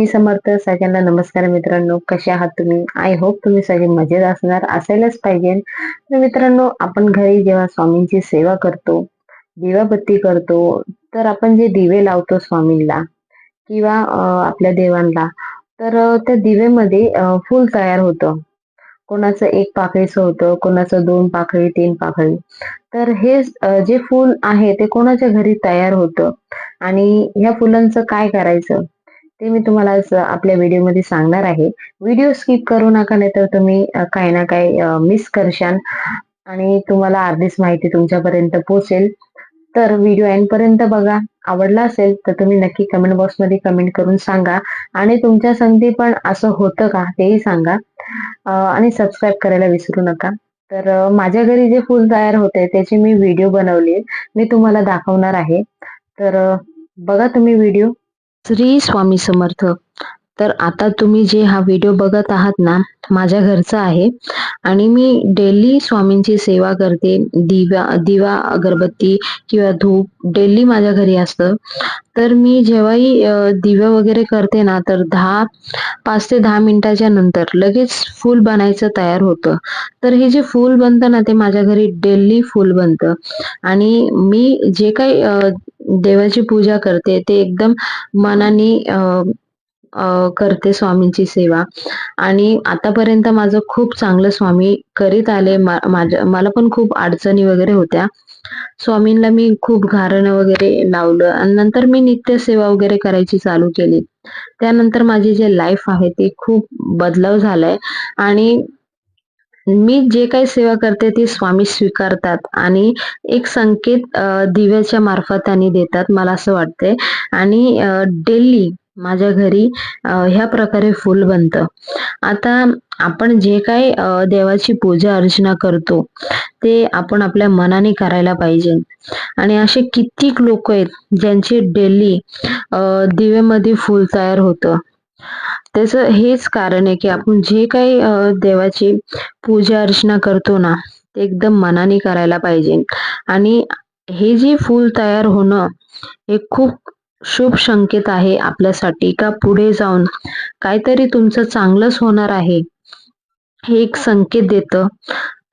स्वामी समर्थ सगळ्यांना नमस्कार मित्रांनो. कसे आहात तुम्ही? आय होप तुम्ही सगळे मजेत असणार असायलाच पाहिजे. तर मित्रांनो आपण घरी जेव्हा स्वामींची सेवा करतो दिवाबत्ती करतो तर आपण जे दिवे लावतो स्वामींना किंवा आपल्या देवांना तर त्या दिवेमध्ये फूल तयार होतं. कोणाचं एक पाकळीचं होतं कोणाचं दोन पाकळी तीन पाकळी. तर हे जे फूल आहे ते कोणाच्या घरी तयार होतं? आणि ह्या फुलांचं काय करायचं? ते मी तुम्हाला आपल्या व्हिडिओमध्ये सांगणार आहे. व्हिडिओ स्किप करू नका नाही तर तुम्ही काही ना काही मिस करशाल आणि तुम्हाला अर्धीच माहिती तुमच्यापर्यंत पोहोचेल तर व्हिडिओ एंडपर्यंत बघा. आवडला असेल तर तुम्ही नक्की कमेंट बॉक्समध्ये कमेंट करून सांगा. आणि तुमच्या संगती पण असं होतं का तेही सांगा. आणि सबस्क्राईब करायला विसरू नका. तर माझ्या घरी जे फूल तयार होते त्याची मी व्हिडिओ बनवली. मी तुम्हाला दाखवणार आहे. तर बघा तुम्ही व्हिडिओ श्री स्वामी समर्थ. तर आता तुम्ही जे हा व्हिडिओ बघत आहात ना माझ्या घरचा आहे. आणि मी डेली स्वामींची सेवा करते दिवा दिवा अगरबत्ती किंवा धूप डेली माझ्या घरी असतं. तर मी जेव्हाही अ, दिवे वगैरे करते ना तर दहा पाच ते दहा मिनिटाच्या नंतर लगेच फूल बनायचं तयार होतं. तर हे जे फूल बनतं ना ते माझ्या घरी डेली फूल बनतं. आणि मी जे काही देवाची पूजा करते ते एकदम मनाने अ, करते स्वामींची सेवा. आणि आतापर्यंत माझं खूप चांगलं स्वामी करीत आले. माझ्या मला पण खूप अडचणी वगैरे होत्या. स्वामींना मी खूप घारणं वगैरे लावलं. आणि नंतर मी नित्य सेवा वगैरे करायची चालू केली. त्यानंतर माझी जे लाईफ आहे ती खूप बदलाव झालाय. आणि मी जे काही सेवा करते ते स्वामी स्वीकारतात. आणि एक संकेत दिव्याच्या मार्फत त्यांनी देतात मला असं वाटतंय. आणि डेली माझ्या घरी ह्या प्रकारे फुल बनतं. आता आपण जे काही देवाची पूजा अर्चना करतो ते आपण आपल्या मनाने करायला पाहिजे. आणि असे कित्येक लोक आहेत ज्यांचे डेली दिव्यामध्ये फुल तयार होतं. त्याचं हेच कारण आहे की आपण जे काही देवाची पूजा अर्चना करतो ना ते एकदम मनाने करायला पाहिजे. आणि हे जे फूल तयार होणं हे खूप शुभ संकेत आहे आपल्यासाठी का पुढे जाऊन काहीतरी तुमचं चांगलंच होणार आहे? हे एक संकेत देतं.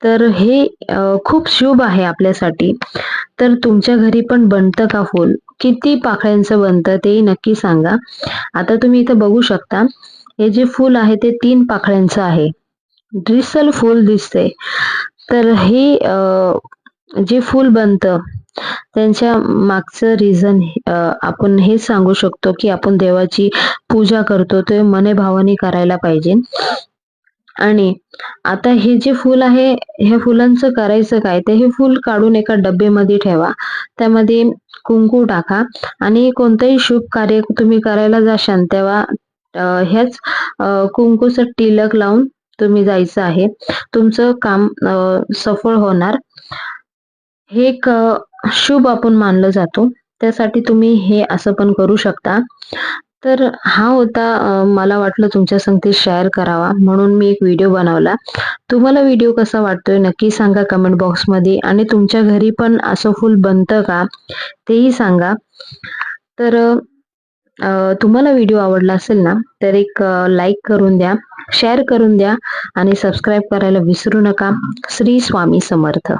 तर हे खूप शुभ आहे आपल्यासाठी. तर तुमच्या घरी पण बनतं का फूल? किती पाकळ्यांचं बनतं तेही नक्की सांगा. आता तुम्ही इथं बघू शकता. हे जे फूल आहे ते तीन पाकळ्यांचं आहे. ड्रिसल फूल दिसते तर हे जे फूल बनतं त्यांच्या मागचं रिझन आपण हे सांगू शकतो की आपण देवाची पूजा करतो ते मनेभावाने करायला पाहिजे. आणि आता हे जे फूल आहे ह्या फुलांचं करायचं काय? ते हे फूल काढून एका डब्बेमध्ये ठेवा. त्यामध्ये कुंकू टाका आणि कोणतंही शुभ कार्य तुम्ही करायला जाशाल तेव्हा हेच ह्याच कुंकूचं टिलक लावून तुम्ही जायचं आहे. तुमचं काम सफळ होणार. हे एक शुभ आपण मानलं जातो. त्यासाठी तुम्ही हे असं पण करू शकता. तर हा होता मला वाटलं तुमच्या संगती शेअर करावा. म्हणून मी एक व्हिडिओ बनवला. तुम्हाला व्हिडिओ कसा वाटतोय नक्की सांगा कमेंट बॉक्समध्ये आणि तुमच्या घरी पण असं फुल बनतं का तेही सांगा. तर तुम्हाला व्हिडिओ आवडला असेल ना तर एक लाईक करून द्या शेअर करून द्या. आणि सबस्क्राईब करायला विसरू नका. श्री स्वामी समर्थ.